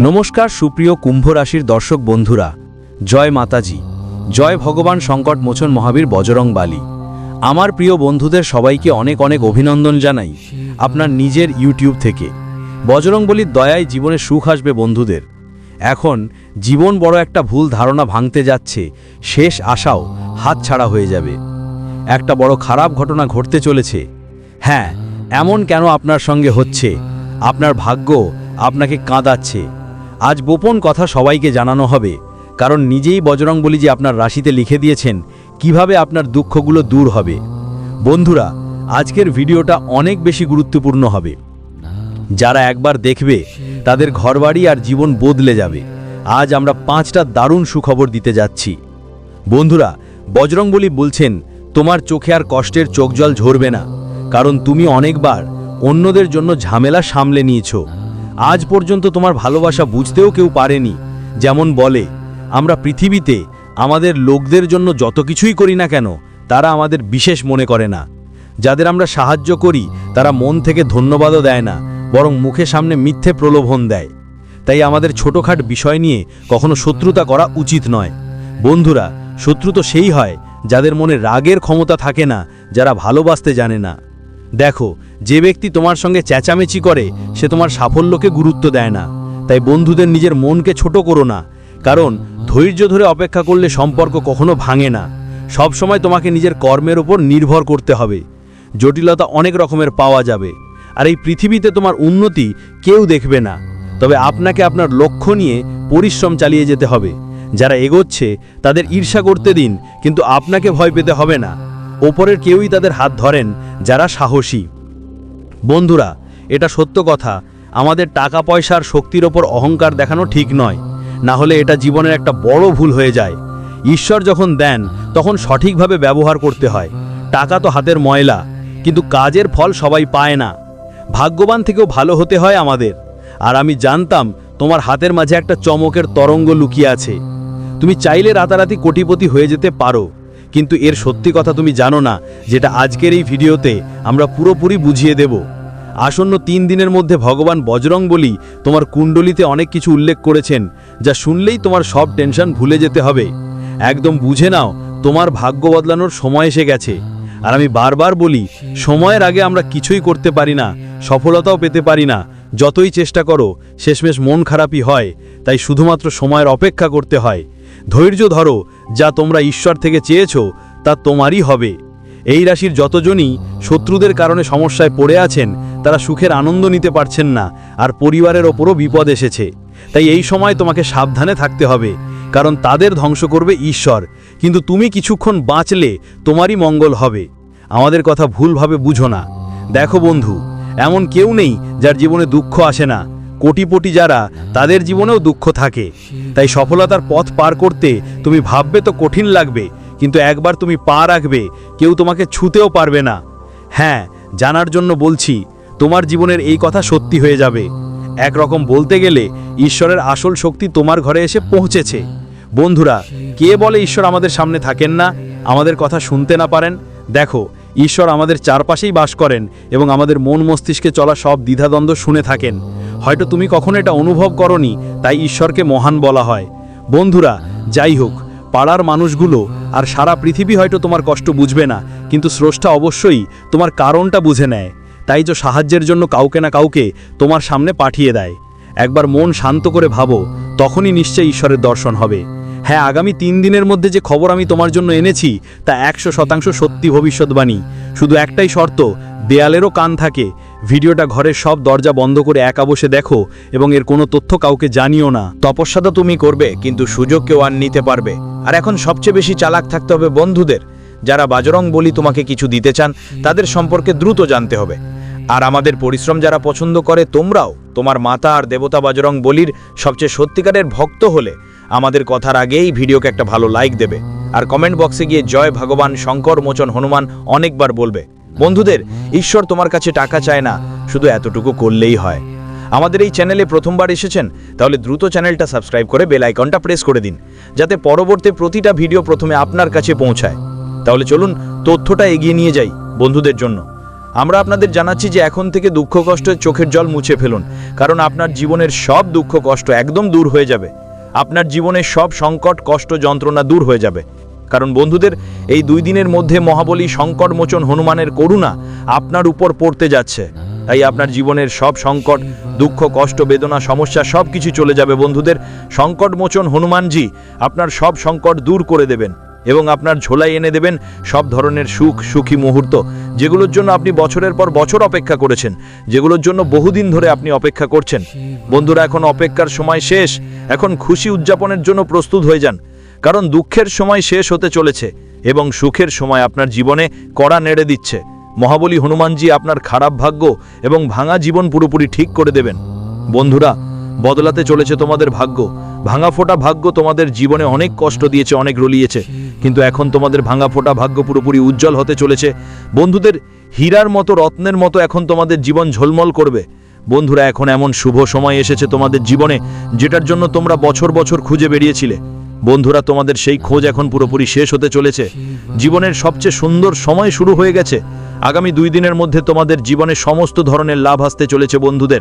নমস্কার সুপ্রিয় কুম্ভ রাশির দর্শক বন্ধুরা। জয় মাতাজি। জয় ভগবান সংকট মোচন মহাবীর বজরং বালী। আমার প্রিয় বন্ধুদের সবাইকে অনেক অনেক অভিনন্দন জানাই আপনার নিজের ইউটিউব থেকে। বজরং বলির দয়ায় জীবনে সুখ আসবে বন্ধুদের। এখন জীবন বড় একটা ভুল ধারণা ভাঙতে যাচ্ছে, শেষ আশাও হাতছাড়া হয়ে যাবে। একটা বড় খারাপ ঘটনা ঘটতে চলেছে। হ্যাঁ এমন কেন আপনার সঙ্গে হচ্ছে? আপনার ভাগ্য আপনাকে কাঁদাচ্ছে। আজ গোপন কথা সবাইকে জানানো হবে। কারণ নিজেই বজরং বলি যে আপনার রাশিতে লিখে দিয়েছেন, কীভাবে আপনার দুঃখগুলো দূর হবে। বন্ধুরা, আজকের ভিডিওটা অনেক বেশি গুরুত্বপূর্ণ হবে। যারা একবার দেখবে, তাদের ঘরবাড়ি আর জীবন বদলে যাবে। আজ আমরা পাঁচটা দারুণ সুখবর দিতে যাচ্ছি। বন্ধুরা, বজরংবলী বলছেন, তোমার চোখে আর কষ্টের চোখ জল ঝরবে না। কারণ তুমি অনেকবার অন্যদের জন্য ঝামেলা সামলে নিয়েছো। আজ পর্যন্ত তোমার ভালোবাসা বুঝতেও কেউ পারেনি। যেমন বলে, আমরা পৃথিবীতে আমাদের লোকদের জন্য যত কিছুই করি না কেন, তারা আমাদের বিশেষ মনে করে না। যাদের আমরা সাহায্য করি, তারা মন থেকে ধন্যবাদও দেয় না, বরং মুখে সামনে মিথ্যে প্রলোভন দেয়। তাই আমাদের ছোটোখাট বিষয় নিয়ে কখনো শত্রুতা করা উচিত নয়। বন্ধুরা, শত্রু তো সেই হয়, যাদের মনে রাগের ক্ষমতা থাকে না, যারা ভালোবাসতে জানে না। দেখো, যে ব্যক্তি তোমার সঙ্গে চেঁচামেচি করে, সে তোমার সাফল্যকে গুরুত্ব দেয় না। তাই বন্ধুদের নিজের মনকে ছোট করো না। কারণ, ধৈর্য ধরে অপেক্ষা করলে সম্পর্ক কখনো ভাঙে না। সব সময় তোমাকে নিজের কর্মের ওপর নির্ভর করতে হবে। জটিলতা অনেক রকমের পাওয়া যাবে। আর এই পৃথিবীতে তোমার উন্নতি কেউ দেখবে না। তবে আপনাকে আপনার লক্ষ্য নিয়ে পরিশ্রম চালিয়ে যেতে হবে। যারা এগোচ্ছে, তাদের ঈর্ষা করতে দিন, কিন্তু আপনাকে ভয় পেতে হবে না। ওপরের কেউই তাদের হাত ধরেন যারা সাহসী। বন্ধুরা, এটা সত্য কথা। আমাদের টাকা পয়সার শক্তির ওপর অহংকার দেখানো ঠিক নয়। না হলে এটা জীবনের একটা বড় ভুল হয়ে যায়। ঈশ্বর যখন দেন, তখন সঠিকভাবে ব্যবহার করতে হয়। টাকা তো হাতের ময়লা, কিন্তু কাজের ফল সবাই পায় না। ভাগ্যবান থেকেও ভালো হতে হয় আমাদের। আর আমি জানতাম, তোমার হাতের মাঝে একটা চমকের তরঙ্গ লুকিয়ে আছে। তুমি চাইলে রাতারাতি কোটিপতি হয়ে যেতে পারো। কিন্তু এর সত্যি কথা তুমি জানো না, যেটা আজকের এই ভিডিওতে আমরা পুরোপুরি বুঝিয়ে দেব। আসন্ন তিন দিনের মধ্যে ভগবান বজরং বলি তোমার কুণ্ডলিতে অনেক কিছু উল্লেখ করেছেন, যা শুনলেই তোমার সব টেনশন ভুলে যেতে হবে। একদম বুঝে নাও, তোমার ভাগ্য বদলানোর সময় এসে গেছে। আর আমি বারবার বলি, সময়ের আগে আমরা কিছুই করতে পারি না, সফলতাও পেতে পারি না, যতই চেষ্টা করো, শেষমেশ মন খারাপই হয়, তাই শুধুমাত্র সময়ের অপেক্ষা করতে হয়। ধৈর্য ধরো যা তোমরা ঈশ্বর থেকে চেয়েছো, তা তোমারই হবে। এই রাশির যতজনই শত্রুদের কারণে সমস্যায় পড়ে আছেন, তারা সুখের আনন্দ নিতে পারছেন না, আর পরিবারের ওপরও বিপদ এসেছে। তাই এই সময় তোমাকে সাবধানে থাকতে হবে, কারণ তাদের ধ্বংস করবে ঈশ্বর। কিন্তু তুমি কিছুক্ষণ বাঁচলে তোমারই মঙ্গল হবে। আমাদের কথা ভুলভাবে বুঝো না। দেখো বন্ধু, এমন কেউ নেই যার জীবনে দুঃখ আসে না কোটিপটি যারা, তাদের জীবনেও দুঃখ থাকে। তাই সফলতার পথ পার করতে তুমি ভাববে তো কঠিন লাগবে, কিন্তু একবার তুমি পা রাখবে, কেউ তোমাকে ছুতেও পারবে না। হ্যাঁ জানার জন্য বলছি, তোমার জীবনের এই কথা সত্যি হয়ে যাবে। একরকম বলতে গেলে, ঈশ্বরের আসল শক্তি তোমার ঘরে এসে পৌঁছেছে। বন্ধুরা, কে বলে ঈশ্বর আমাদের সামনে থাকেন না? আমাদের কথা শুনতে না পারেন? দেখো ঈশ্বর আমাদের চারপাশেই বাস করেন এবং আমাদের মন মস্তিষ্কে চলা সব দ্বিধাদ্বন্দ্ব শুনে থাকেন। হয়তো তুমি কখনো এটা অনুভব করনি, তাই ঈশ্বরকে মহান বলা হয়। বন্ধুরা, যাই হোক, পাড়ার মানুষগুলো আর সারা পৃথিবী হয়তো তোমার কষ্ট বুঝবে না, কিন্তু স্রষ্টা অবশ্যই তোমার কারণটা বুঝে নেয়। তাই যে সাহায্যের জন্য কাউকে না কাউকে তোমার সামনে পাঠিয়ে দেয়। একবার মন শান্ত করে ভাবো, তখনই নিশ্চয়ই ঈশ্বরের দর্শন হবে। হ্যাঁ আগামী তিন দিনের মধ্যে যে খবর আমি তোমার জন্য এনেছি, তা একশো শতাংশ সত্যি ভবিষ্যৎবাণী। শুধু একটাই শর্ত, দেয়ালেরও কান থাকে। ভিডিওটা ঘরের সব দরজা বন্ধ করে একা বসে দেখো, এবং এর কোনো তথ্য কাউকে জানিও না। তপস্যা তো তুমি করবে, কিন্তু সুযোগ কেউ আর নিতে পারবে। আর এখন সবচেয়ে বেশি চালাক থাকতে হবে বন্ধুদের। যারা বাজরং বলি তোমাকে কিছু দিতে চান, তাদের সম্পর্কে দ্রুত জানতে হবে। আর আমাদের পরিশ্রম যারা পছন্দ করে তোমরাও, তোমার মাতা আর দেবতা বাজরং বলির সবচেয়ে সত্যিকারের ভক্ত হলে আমাদের কথার আগেই ভিডিওকে একটা ভালো লাইক দেবে। আর কমেন্ট বক্সে গিয়ে জয় ভগবান, শঙ্কর, মোচন, হনুমান অনেকবার বলবে, বন্ধুদের, ঈশ্বর তোমার কাছে টাকা চায় না, শুধু এতটুকু করলেই হয়। আমাদের এই চ্যানেলে প্রথমবার এসেছেন, তাহলে দ্রুত চ্যানেলটা সাবস্ক্রাইব করে বেল আইকনটা প্রেস করে দিন, যাতে পরবর্তী প্রতিটা ভিডিও প্রথমে আপনার কাছে পৌঁছায়। তাহলে চলুন, তথ্যটা এগিয়ে নিয়ে যাই বন্ধুদের জন্য। আমরা আপনাদের জানাচ্ছি যে এখন থেকে দুঃখ কষ্টের চোখের জল মুছে ফেলুন, কারণ আপনার জীবনের সব দুঃখ কষ্ট একদম দূর হয়ে যাবে। আপনার জীবনের সব সংকট, কষ্ট, যন্ত্রণা দূর হয়ে যাবে। কারণ বন্ধুদের, এই দুই দিনের মধ্যে মহাবলী, সংকট, মোচন, হনুমানের করুণা আপনার উপর পড়তে যাচ্ছে। তাই আপনার জীবনের সব সংকট, দুঃখ, কষ্ট, বেদনা, সমস্যা সব কিছু চলে যাবে বন্ধুদের। সংকট, মোচন, হনুমানজি আপনার সব সংকট দূর করে দেবেন। এবং আপনার ঝোলাই এনে দেবেন সব ধরনের সুখ, সুখী মুহূর্ত, যেগুলোর জন্য আপনি বছরের পর বছর অপেক্ষা করেছেন, যেগুলোর জন্য বহুদিন ধরে আপনি অপেক্ষা করছেন। বন্ধুরা, এখন অপেক্ষার সময় শেষ। এখন খুশি উদযাপনের জন্য প্রস্তুত হয়ে যান, কারণ দুঃখের সময় শেষ হতে চলেছে এবং সুখের সময় আপনার জীবনে কড়া নেড়ে দিচ্ছে। মহাবলী হনুমানজি আপনার খারাপ ভাগ্য এবং ভাঙা জীবন পুরোপুরি ঠিক করে দেবেন। বন্ধুরা, বদলাতে চলেছে তোমাদের ভাগ্য। ভাঙা ফোটা ভাগ্য তোমাদের জীবনে অনেক কষ্ট দিয়েছে, অনেক রলিয়েছে। কিন্তু এখন তোমাদের ভাঙা ফোটা ভাগ্য পুরোপুরি উজ্জ্বল হতে চলেছে। বন্ধুদের হীরার মতো, রত্নের মতো এখন তোমাদের জীবন ঝলমল করবে। বন্ধুরা, এখন এমন শুভ সময় এসেছে তোমাদের জীবনে, যেটার জন্য তোমরা বছর বছর খুঁজে বেরিয়েছিলে। বন্ধুরা, তোমাদের সেই খোঁজ এখন পুরোপুরি শেষ হতে চলেছে। জীবনের সবচেয়ে সুন্দর সময় শুরু হয়ে গেছে। আগামী দুই দিনের মধ্যে তোমাদের জীবনে সমস্ত ধরনের লাভ আসতে চলেছে বন্ধুদের।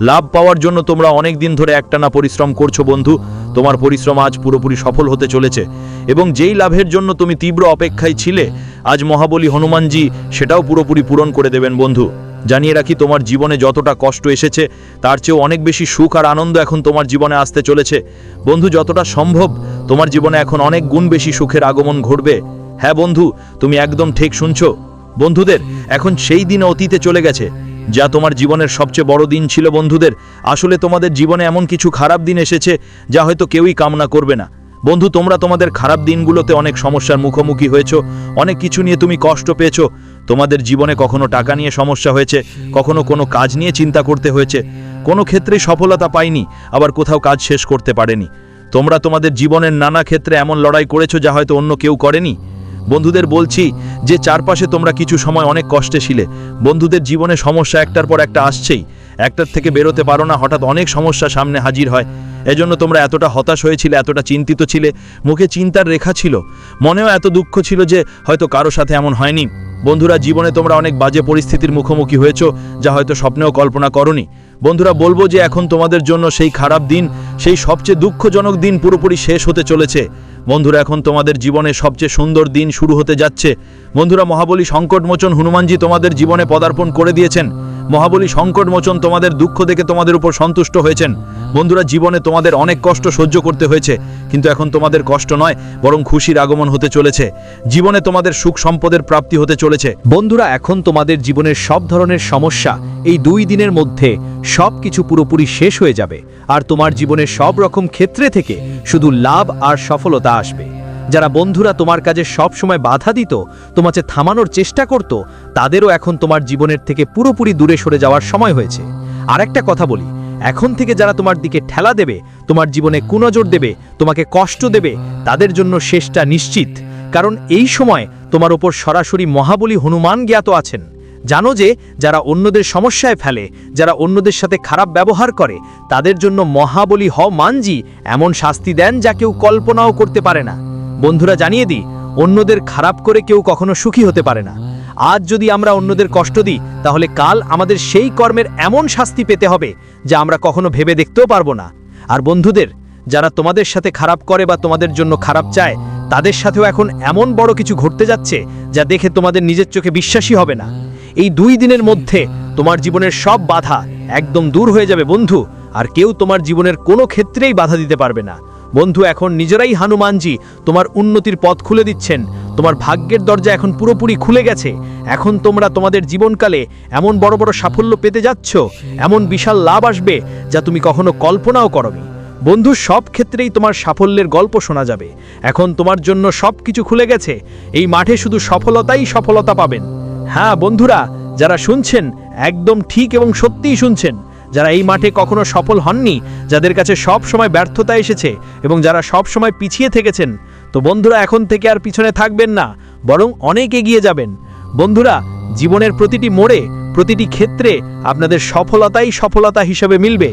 লাভ পাওয়ার জন্য তোমরা অনেক দিন ধরে একটানা পরিশ্রম করছ বন্ধু। তোমার পরিশ্রম আজ পুরোপুরি সফল হতে চলেছে। এবং যেই লাভের জন্য তুমি তীব্র অপেক্ষায় ছিলে, আজ মহাবলী হনুমানজি সেটাও পুরোপুরি পূরণ করে দেবেন বন্ধু। জানিয়ে রাখি, তোমার জীবনে যতটা কষ্ট এসেছে, তার চেয়েও অনেক বেশি সুখ আর আনন্দ এখন তোমার জীবনে আসতে চলেছে। বন্ধু, যতটা সম্ভব তোমার জীবনে এখন অনেক গুণ বেশি সুখের আগমন ঘটবে। হ্যাঁ বন্ধু, তুমি একদম ঠিক শুনছো। বন্ধুদের, এখন সেই দিন অতীতে চলে গেছে। যা তোমার জীবনের সবচেয়ে বড় দিন ছিল বন্ধুদের। আসলে তোমাদের জীবনে এমন কিছু খারাপ দিন এসেছে যা হয়তো কেউই কামনা করবে না। বন্ধু, তোমরা তোমাদের খারাপ দিনগুলোতে অনেক সমস্যার মুখোমুখি হয়েছো। অনেক কিছু নিয়ে তুমি কষ্ট পেয়েছ। তোমাদের জীবনে কখনো টাকা নিয়ে সমস্যা হয়েছে, কখনো কোনো কাজ নিয়ে চিন্তা করতে হয়েছে। কোনো ক্ষেত্রে সফলতা পাইনি, আবার কোথাও কাজ শেষ করতে পারেনি। তোমরা তোমাদের জীবনের নানা ক্ষেত্রে এমন লড়াই করেছ যা হয়তো অন্য কেউ করেনি। বন্ধুদের বলছি যে চারপাশে তোমরা কিছু সময় অনেক কষ্টে ছিলে। বন্ধুদের জীবনে সমস্যা একটার পর একটা আসছেই। একটার থেকে বেরোতে পারো না, হঠাৎ অনেক সমস্যা সামনে হাজির হয়। এজন্য তোমরা এতটা হতাশ হয়েছিলে, এতটা চিন্তিত ছিলে। মুখে চিন্তার রেখা ছিল। মনেও এত দুঃখ ছিল যে হয়তো কারও সাথে এমন হয়নি। বন্ধুরা, জীবনে তোমরা অনেক বাজে পরিস্থিতির মুখোমুখি হয়েছো, যা হয়তো স্বপ্নেও কল্পনা করনি। বন্ধুরা, বলব যে এখন তোমাদের জন্য সেই খারাপ দিন, সেই সবচেয়ে দুঃখজনক দিন পুরোপুরি শেষ হতে চলেছে। বন্ধুরা, এখন তোমাদের জীবনে সবচেয়ে সুন্দর দিন শুরু হতে যাচ্ছে। বন্ধুরা, মহাবলী সংকটমোচন হনুমানজি তোমাদের জীবনে পদার্পণ করে দিয়েছেন। মহাবলী সংকটমোচন তোমাদের দুঃখ দেখে তোমাদের উপর সন্তুষ্ট হয়েছেন। বন্ধুরা, জীবনে তোমাদের অনেক কষ্ট সহ্য করতে হয়েছে, কিন্তু এখন তোমাদের কষ্ট নয়, বরং খুশির আগমন হতে চলেছে। জীবনে তোমাদের সুখ সম্পদের প্রাপ্তি হতে চলেছে। বন্ধুরা, এখন তোমাদের জীবনের সব ধরনের সমস্যা এই দুই দিনের মধ্যে সব কিছু পুরোপুরি শেষ হয়ে যাবে, আর তোমার জীবনের সব রকম ক্ষেত্রে থেকে শুধু লাভ আর সফলতা আসবে। যারা বন্ধুরা তোমার কাজে সব সময় বাধা দিত তোমাকে থামানোর চেষ্টা করত, তাদেরও এখন তোমার জীবনের থেকে পুরোপুরি দূরে সরে যাওয়ার সময় হয়েছে। আর একটা কথা বলি, এখন থেকে যারা তোমার দিকে ঠেলা দেবে, তোমার জীবনে কুনজর দেবে, তোমাকে কষ্ট দেবে, তাদের জন্য শেষটা নিশ্চিত। কারণ এই সময় তোমার ওপর সরাসরি মহাবলী হনুমান জ্ঞাত আছেন। জানো যে, যারা অন্যদের সমস্যায় ফেলে, যারা অন্যদের সাথে খারাপ ব্যবহার করে, তাদের জন্য মহাবলী হ মানজি এমন শাস্তি দেন যা কেউ কল্পনাও করতে পারে না। বন্ধুরা জানিয়ে দিই, অন্যদের খারাপ করে কেউ কখনো সুখী হতে পারে না। আজ যদি আমরা অন্যদের কষ্ট দিই, তাহলে কাল আমাদের সেই কর্মের এমন শাস্তি পেতে হবে যা আমরা কখনো ভেবে দেখতেও পারব না। আর বন্ধুদের, যারা তোমাদের সাথে খারাপ করে বা তোমাদের জন্য খারাপ চায়, তাদের সাথেও এখন এমন বড় কিছু ঘটতে যাচ্ছে যা দেখে তোমাদের নিজের চোখে বিশ্বাসী হবে না। এই দুই দিনের মধ্যে তোমার জীবনের সব বাধা একদম দূর হয়ে যাবে বন্ধু, আর কেউ তোমার জীবনের কোনো ক্ষেত্রেই বাধা দিতে পারবে না। বন্ধু, এখন নিজেরাই হানুমানজি তোমার উন্নতির পথ খুলে দিচ্ছেন। তোমার ভাগ্যের দরজা এখন পুরোপুরি খুলে গেছে। এখন তোমরা তোমাদের জীবনকালে এমন বড় বড় সাফল্য পেতে যাচ্ছ, এমন বিশাল লাভ আসবে যা তুমি কখনো কল্পনাও করনি। বন্ধু, সব ক্ষেত্রেই তোমার সাফল্যের গল্প শোনা যাবে। এখন তোমার জন্য সব কিছু খুলে গেছে। এই মাঠে শুধু সফলতাই সফলতা পাবেন। হ্যাঁ বন্ধুরা, যারা শুনছেন, একদম ঠিক এবং সত্যিই শুনছেন। যারা এই মাঠে কখনো সফল হননি, যাদের কাছে সব সময় ব্যর্থতা এসেছে এবং যারা সব সময় পিছিয়ে থেকেছেন, তো বন্ধুরা এখন থেকে আর পিছনে থাকবেন না, বরং অনেক এগিয়ে যাবেন। বন্ধুরা, জীবনের প্রতিটি মোড়ে, প্রতিটি ক্ষেত্রে আপনাদের সফলতাই সফলতা হিসেবে মিলবে।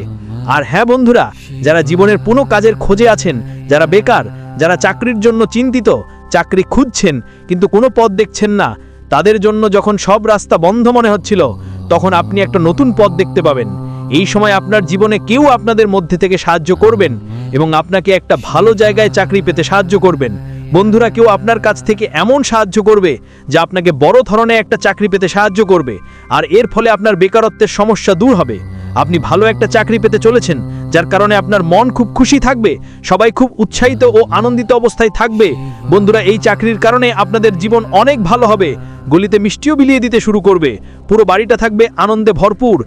আর হ্যাঁ বন্ধুরা, যারা জীবনের কোনো কাজের খোঁজে আছেন, যারা বেকার, যারা চাকরির জন্য চিন্তিত, চাকরি খুঁজছেন, কিন্তু কোনো পথ দেখছেন না, তাদের জন্য যখন সব রাস্তা বন্ধ মনে হচ্ছিল, তখন আপনি একটা নতুন পথ দেখতে পাবেন। এই সময় আপনার জীবনে কেউ আপনাদের মধ্যে থেকে সাহায্য করবেন এবং আপনাকে একটা ভালো জায়গায় চাকরি পেতে সাহায্য করবেন। বন্ধুরা, কেউ আপনার কাছ থেকে এমন সাহায্য করবে যা আপনাকে বড় ধরনের একটা চাকরি পেতে সাহায্য করবে, আর এর ফলে আপনার বেকারত্বের সমস্যা দূর হবে। আপনি ভালো একটা চাকরি পেতে চলেছেন, যার কারণে আপনার মন খুব খুশি থাকবে, সবাই খুব উৎসাহিত ও আনন্দিত অবস্থায় থাকবে। বন্ধুরা, এই চাকরির কারণে আপনাদের জীবন অনেক ভালো হবে। গলিতে মিষ্টিও বিলিয়ে দিতে শুরু করবে। পুরো বাড়িটা থাকবে আনন্দে ভরপুর।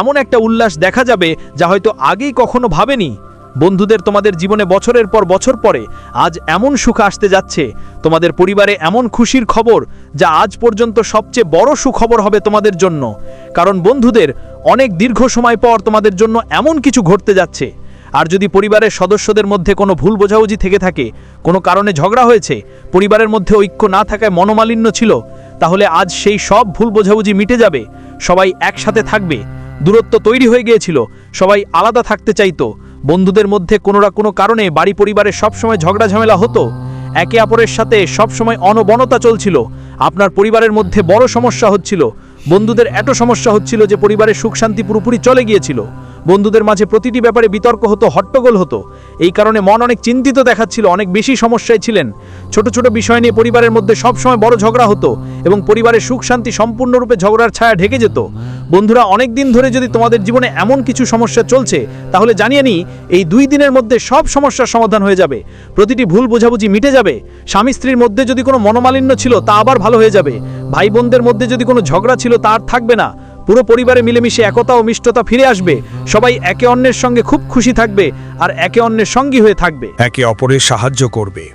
এমন একটা উল্লাস দেখা যাবে যা হয়তো আগেই কখনো ভাবেনি। বন্ধুদের তোমাদের জীবনে বছরের পর বছর পরে আজ এমন সুখ আসতে যাচ্ছে। তোমাদের পরিবারে এমন খুশির খবর যা আজ পর্যন্ত সবচেয়ে বড় সুখবর হবে তোমাদের জন্য। কারণ বন্ধুদের অনেক দীর্ঘ সময় পর তোমাদের জন্য এমন কিছু ঘটতে যাচ্ছে। আর যদি পরিবারের সদস্যদের মধ্যে কোনো ভুল বোঝাবুঝি থেকে থাকে, কোনো কারণে ঝগড়া হয়েছে, পরিবারের মধ্যে ঐক্য না থাকায় মনোমালিন্য ছিল, তাহলে আজ সেই সব ভুল বোঝাবুঝি মিটে যাবে। সবাই একসাথে থাকবে। দূরত্ব তৈরি হয়ে গিয়েছিল। সবাই আলাদা থাকতে চাইতো। বন্ধুদের মধ্যে কোনো না কোনো কারণে বাড়ি পরিবারে সবসময় ঝগড়া ঝামেলা হতো। একে অপরের সাথে সবসময় অনবনতা চলছিল। আপনার পরিবারের মধ্যে বড় সমস্যা হচ্ছিল। বন্ধুদের এত সমস্যা হচ্ছিল যে পরিবারের সুখ শান্তি পুরোপুরি চলে গিয়েছিল। বন্ধুদের মাঝে প্রতিটি ব্যাপারে বিতর্ক হতো, হট্টগোল হতো। এই কারণে মন অনেক চিন্তিত দেখাচ্ছিল, অনেক বেশি সমস্যায় ছিলেন। ছোট ছোট বিষয় নিয়ে পরিবারের মধ্যে সবসময় বড় ঝগড়া হতো এবং পরিবারের সুখ শান্তি সম্পূর্ণরূপে ঝগড়ার ছায়া ঢেকে যেত। বন্ধুরা, অনেক দিন ধরে যদি তোমাদের জীবনে এমন কিছু সমস্যা চলছে, তাহলে জানিয়ে নিই, এই দুই দিনের মধ্যে সব সমস্যার সমাধান হয়ে যাবে। প্রতিটি ভুল বোঝাবুঝি মিটে যাবে। স্বামী স্ত্রীর মধ্যে যদি কোনো মনোমালিন্য ছিল, তা আবার ভালো হয়ে যাবে। ভাই বোনদের মধ্যে যদি কোনো ঝগড়া ছিল, তা আর থাকবে না। পুরো পরিবারে মিলেমিশে একতা ও মিষ্টতা ফিরে আসবে। সবাই একে অন্যের সঙ্গে খুব খুশি থাকবে আর একে অন্যের সঙ্গী হয়ে থাকবে। একে অপরের সাহায্য করবে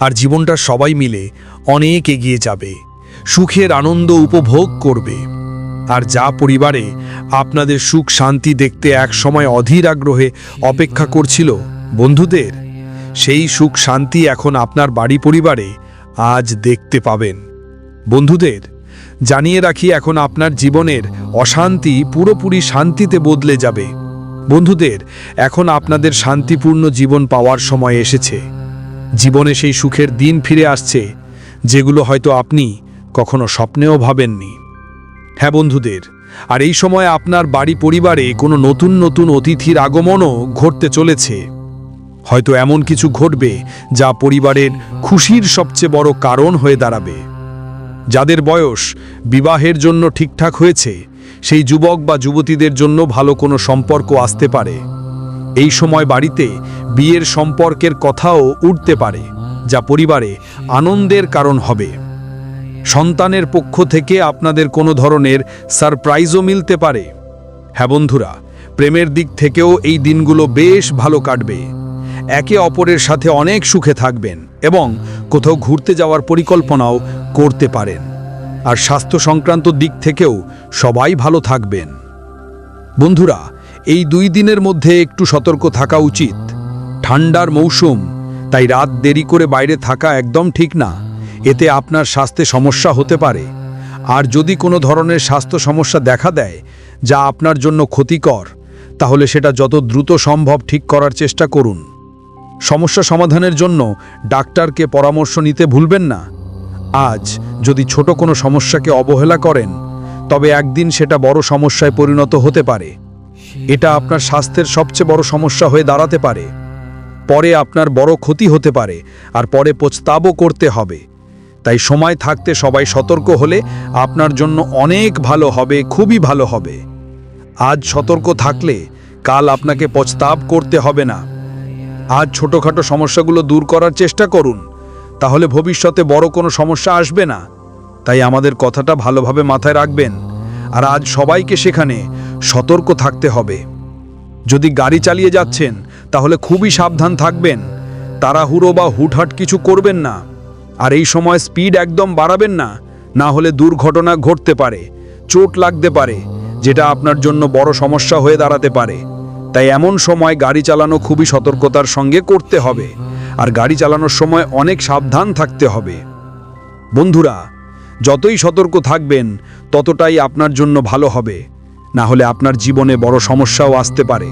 আর জীবনটা সবাই মিলে অনেক এগিয়ে যাবে। সুখের আনন্দ উপভোগ করবে। আর যা পরিবারে আপনাদের সুখ শান্তি দেখতে এক সময় অধীর আগ্রহে অপেক্ষা করছিল, বন্ধুদের, সেই সুখ শান্তি এখন আপনার বাড়ি পরিবারে আজ দেখতে পাবেন। বন্ধুদের জানিয়ে রাখি এখন আপনার জীবনের অশান্তি পুরোপুরি শান্তিতে বদলে যাবে। বন্ধুদের, এখন আপনাদের শান্তিপূর্ণ জীবন পাওয়ার সময় এসেছে। জীবনে সেই সুখের দিন ফিরে আসছে, যেগুলো হয়তো আপনি কখনো স্বপ্নেও ভাবেননি। হ্যাঁ বন্ধুদের, আর এই সময় আপনার বাড়ি পরিবারে কোনো নতুন নতুন অতিথির আগমনও ঘটতে চলেছে। হয়তো এমন কিছু ঘটবে যা পরিবারের খুশির সবচেয়ে বড় কারণ হয়ে দাঁড়াবে। যাদের বয়স বিবাহের জন্য ঠিকঠাক হয়েছে, সেই যুবক বা যুবতীদের জন্য ভালো কোনো সম্পর্ক আসতে পারে। এই সময় বাড়িতে বিয়ের সম্পর্কের কথাও উঠতে পারে, যা পরিবারে আনন্দের কারণ হবে। সন্তানের পক্ষ থেকে আপনাদের কোনো ধরনের সারপ্রাইজও মিলতে পারে। হ্যাঁ বন্ধুরা, প্রেমের দিক থেকেও এই দিনগুলো বেশ ভালো কাটবে। একে অপরের সাথে অনেক সুখে থাকবেন। এবং কোথাও ঘুরতে যাওয়ার পরিকল্পনাও করতে পারেন। আর স্বাস্থ্য সংক্রান্ত দিক থেকেও সবাই ভালো থাকবেন। বন্ধুরা, এই দুই দিনের মধ্যে একটু সতর্ক থাকা উচিত। ঠান্ডার মৌসুম, তাই রাত দেরি করে বাইরে থাকা একদম ঠিক না। এতে আপনার স্বাস্থ্যে সমস্যা হতে পারে। আর যদি কোনো ধরনের স্বাস্থ্য সমস্যা দেখা দেয়, যা আপনার জন্য ক্ষতিকর, তাহলে সেটা যত দ্রুত সম্ভব ঠিক করার চেষ্টা করুন। সমস্যা সমাধানের জন্য ডাক্তারকে পরামর্শ নিতে ভুলবেন না। আজ যদি ছোট কোনো সমস্যাকে অবহেলা করেন, তবে একদিন সেটা বড় সমস্যায় পরিণত হতে পারে। এটা আপনার স্বাস্থ্যের সবচেয়ে বড় সমস্যা হয়ে দাঁড়াতে পারে। পরে আপনার বড় ক্ষতি হতে পারে আর পরে পস্তাবও করতে হবে। তাই সময় থাকতে সবাই সতর্ক হলে আপনার জন্য অনেক ভালো হবে, খুবই ভালো হবে। আজ সতর্ক থাকলে কাল আপনাকে পস্তাব করতে হবে না। আজ ছোটোখাটো সমস্যাগুলো দূর করার চেষ্টা করুন। তাহলে ভবিষ্যতে বড় কোনো সমস্যা আসবে না। তাই আমাদের কথাটা ভালোভাবে মাথায় রাখবেন। আর আজ সবাইকে সেখানে সতর্ক থাকতে হবে। যদি গাড়ি চালিয়ে যাচ্ছেন, তাহলে খুবই সাবধান থাকবেন। তাড়াহুড়ো বা হুটহাট কিছু করবেন না। আর এই সময় স্পিড একদম বাড়াবেন না। না হলে দুর্ঘটনা ঘটতে পারে। চোট লাগতে পারে, যেটা আপনার জন্য বড় সমস্যা হয়ে দাঁড়াতে পারে। তাই এমন সময় গাড়ি চালানো খুবই সতর্কতার সঙ্গে করতে হবে। আর গাড়ি চালানোর সময় অনেক সাবধান থাকতে হবে। বন্ধুরা, যতই সতর্ক থাকবেন, ততটাই আপনার জন্য ভালো হবে। না হলে আপনার জীবনে বড় সমস্যাও আসতে পারে।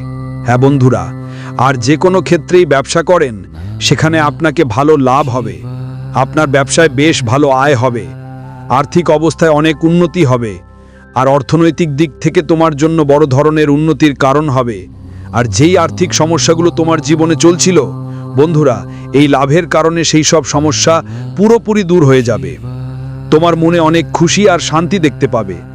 হ্যাঁ বন্ধুরা, আর যে কোনো ক্ষেত্রেই ব্যবসা করেন, সেখানে আপনাকে ভালো লাভ হবে। আপনার ব্যবসায় বেশ ভালো আয় হবে। আর্থিক অবস্থায় অনেক উন্নতি হবে। আর অর্থনৈতিক দিক থেকে তোমার জন্য বড় ধরনের উন্নতির কারণ হবে। আর যেই আর্থিক সমস্যাগুলো তোমার জীবনে চলছিল, বন্ধুরা, এই লাভের কারণে সেই সব সমস্যা পুরোপুরি দূর হয়ে যাবে। তোমার মনে অনেক খুশি আর শান্তি দেখতে পাবে।